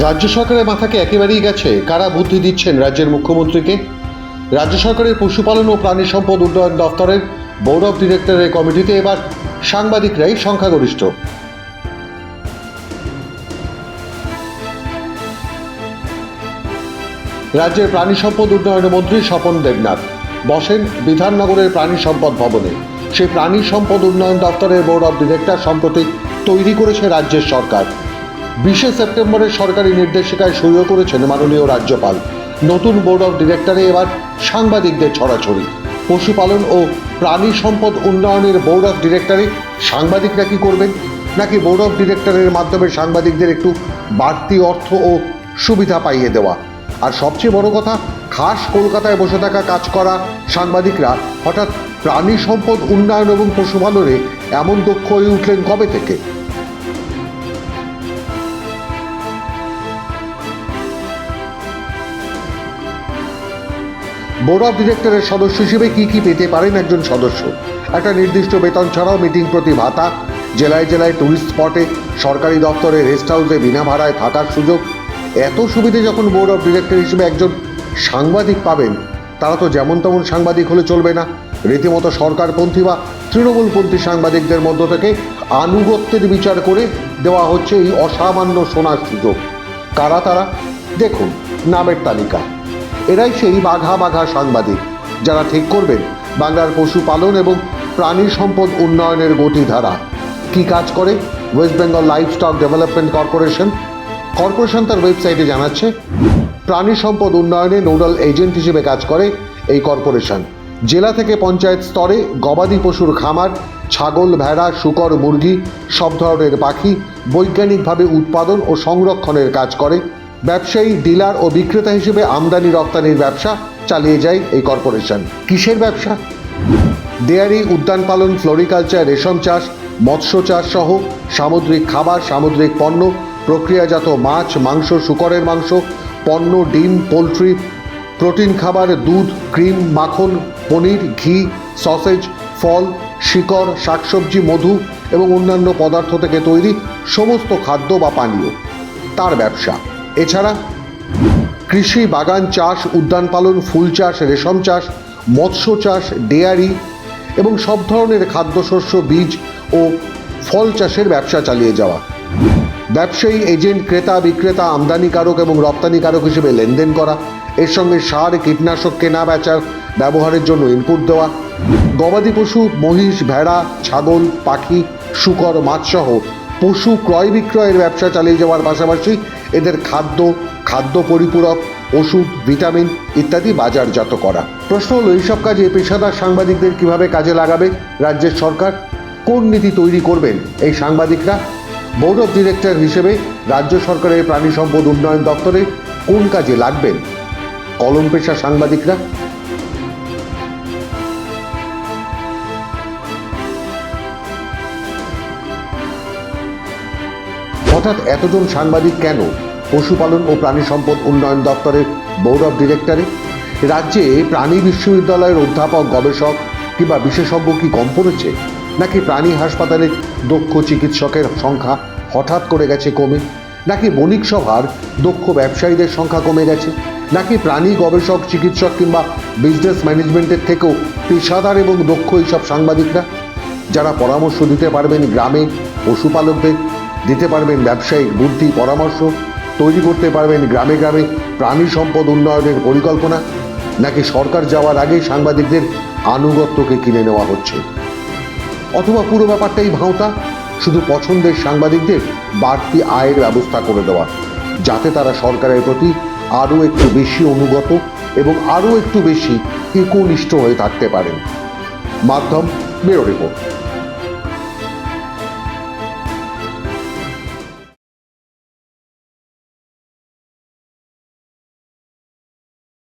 রাজ্য সরকারের মাথাকে একেবারেই গেছে। কারা বুদ্ধি দিচ্ছেন রাজ্যের মুখ্যমন্ত্রীকে? রাজ্য সরকারের পশুপালন ও প্রাণী সম্পদ উন্নয়ন দপ্তরের বোর্ড অফ ডিরেক্টরের কমিটিতে এবার সাংবাদিকরাই সংখ্যাগরিষ্ঠ। রাজ্যের প্রাণী সম্পদ উন্নয়ন মন্ত্রী স্বপন দেবনাথ বসেন বিধাননগরের প্রাণী সম্পদ ভবনে। সেই প্রাণী সম্পদ উন্নয়ন দপ্তরের বোর্ড অফ ডিরেক্টর সম্প্রতি তৈরি করেছে রাজ্যের সরকার। বিশে সেপ্টেম্বরের সরকারি নির্দেশিকায় সইও করেছেন মাননীয় রাজ্যপাল। নতুন বোর্ড অফ ডিরেক্টরে এবার সাংবাদিকদের ছড়াছড়ি। পশুপালন ও প্রাণী সম্পদ উন্নয়নের বোর্ড অফ ডিরেক্টরে সাংবাদিকরা কি করবেন? নাকি বোর্ড অফ ডিরেক্টরের মাধ্যমে সাংবাদিকদের একটু বাড়তি অর্থ ও সুবিধা পাইয়ে দেওয়া? আর সবচেয়ে বড় কথা, খাস কলকাতায় বসে থাকা কাজ করা সাংবাদিকরা হঠাৎ প্রাণী সম্পদ উন্নয়ন এবং পশুপালনে এমন দক্ষ হয়ে উঠলেন কবে থেকে? বোর্ড অফ ডিরেক্টরের সদস্য হিসেবে কি কি পেতে পারেন একজন সদস্য? একটা নির্দিষ্ট বেতন ছাড়াও মিটিং প্রতি ভাতা, জেলায় জেলায় টুরিস্ট স্পটে সরকারি দপ্তরে রেস্ট হাউসে বিনা ভাড়ায় থাকার সুযোগ। এত সুবিধে যখন বোর্ড অফ ডিরেক্টর হিসেবে একজন সাংবাদিক পাবেন, তারা তো যেমন তেমন সাংবাদিক হলে চলবে না। রীতিমতো সরকারপন্থী বা তৃণমূলপন্থী সাংবাদিকদের মধ্য থেকে আনুগত্যের বিচার করে দেওয়া হচ্ছে এই অসামান্য সোনার সুযোগ। কারা তারা? দেখুন, নামের তালিকা। এরাই সেই বাঘা বাঘা সাংবাদিক, যারা ঠিক করবেন বাংলার পশুপালন এবং প্রাণী সম্পদ উন্নয়নের গতিধারা। কি কাজ করে? West Bengal life stock development corporation corporation তার ওয়েবসাইটে জানাচ্ছে প্রাণী সম্পদ উন্নয়নে নোডাল এজেন্ট হিসেবে কাজ করে এই কর্পোরেশন। জেলা থেকে পঞ্চায়েত স্তরে গবাদি পশুর খামার, ছাগল, ভেড়া, শুকর, মুরগি, সব ধরনের পাখি বৈজ্ঞানিকভাবে উৎপাদন ও সংরক্ষণের কাজ করে। ব্যবসায়ী, ডিলার ও বিক্রেতা হিসেবে আমদানি, রপ্তানির ব্যবসা চালিয়ে যায় এই কর্পোরেশন। কিসের ব্যবসা? ডেয়ারি, উদ্যান পালন, ফ্লোরিকালচার, রেশম চাষ, মৎস্য চাষ সহ সামুদ্রিক খাবার, সামুদ্রিক পণ্য, প্রক্রিয়াজাত মাছ, মাংস, শুকরের মাংস, পণ্য, ডিম, পোলট্রি, প্রোটিন খাবার, দুধ, ক্রিম, মাখন, পনির, ঘি, সসেজ, ফল, শিকড়, শাকসবজি, মধু এবং অন্যান্য পদার্থ থেকে তৈরি সমস্ত খাদ্য বা পানীয়। তার ব্যবসা। এছাড়া কৃষি বাগান চাষ, উদ্যান পালন, ফুল চাষ, রেশম চাষ, মৎস্য চাষ, ডেয়ারি এবং সব ধরনের খাদ্যশস্য, বীজ ও ফল চাষের ব্যবসা চালিয়ে যাওয়া। ব্যবসায়ী, এজেন্ট, ক্রেতা, বিক্রেতা, আমদানিকারক এবং রপ্তানিকারক হিসেবে লেনদেন করা, এর সঙ্গে সার, কীটনাশক কেনা বেচার ব্যবহারের জন্য ইনপুট দেওয়া, গবাদি পশু, মহিষ, ভেড়া, ছাগল, পাখি, শুকর, মাছসহ পশু ক্রয় বিক্রয়ের ব্যবসা চালিয়ে যাওয়ার পাশাপাশি এদের খাদ্য খাদ্য পরিপূরক, ওষুধ, ভিটামিন ইত্যাদি বাজারজাত করা। প্রশ্ন হলো, এইসব কাজে পেশাদার সাংবাদিকদের কীভাবে কাজে লাগাবে রাজ্যের সরকার? কোন নীতি তৈরি করবেন এই সাংবাদিকরা? বোর্ড অফ ডিরেক্টর হিসেবে রাজ্য সরকারের প্রাণী সম্পদ উন্নয়ন দপ্তরে কোন কাজে লাগবেন? কলম পেশা সাংবাদিকরা হঠাৎ এতজন সাংবাদিক কেন পশুপালন ও প্রাণী সম্পদ উন্নয়ন দপ্তরের বোর্ড অফ ডিরেক্টরে রাজ্যে প্রাণী বিশ্ববিদ্যালয়ের অধ্যাপক, গবেষক কিংবা বিশেষজ্ঞ কি কম পড়েছে? নাকি প্রাণী হাসপাতালে দক্ষ চিকিৎসকের সংখ্যা হঠাৎ করে গেছে কমে? নাকি বণিক সভার দক্ষ ব্যবসায়ীদের সংখ্যা কমে গেছে? নাকি প্রাণী গবেষক, চিকিৎসক কিংবা বিজনেস ম্যানেজমেন্টের থেকেও পেশাদার এবং দক্ষ এইসব সাংবাদিকরা? যারা পরামর্শ দিতে পারবেন গ্রামে পশুপালকদের দিতে পারবেন ব্যবসায়িক বুদ্ধি, পরামর্শ, তৈরি করতে পারবেন গ্রামে গ্রামে প্রাণী সম্পদ উন্নয়নের পরিকল্পনা, নাকি সরকার যাওয়ার আগে সাংবাদিকদের আনুগত্যকে কিনে নেওয়া হচ্ছে? অথবা পুরো ব্যাপারটাই ভাঁওতা, শুধু পছন্দের সাংবাদিকদের বাড়তি আয়ের ব্যবস্থা করে দেওয়া, যাতে তারা সরকারের প্রতি আরও একটু বেশি অনুগত এবং আরও একটু বেশি একনিষ্ঠ হয়ে থাকতে পারেন? মাধ্যম ব্যুরো রিপোর্ট।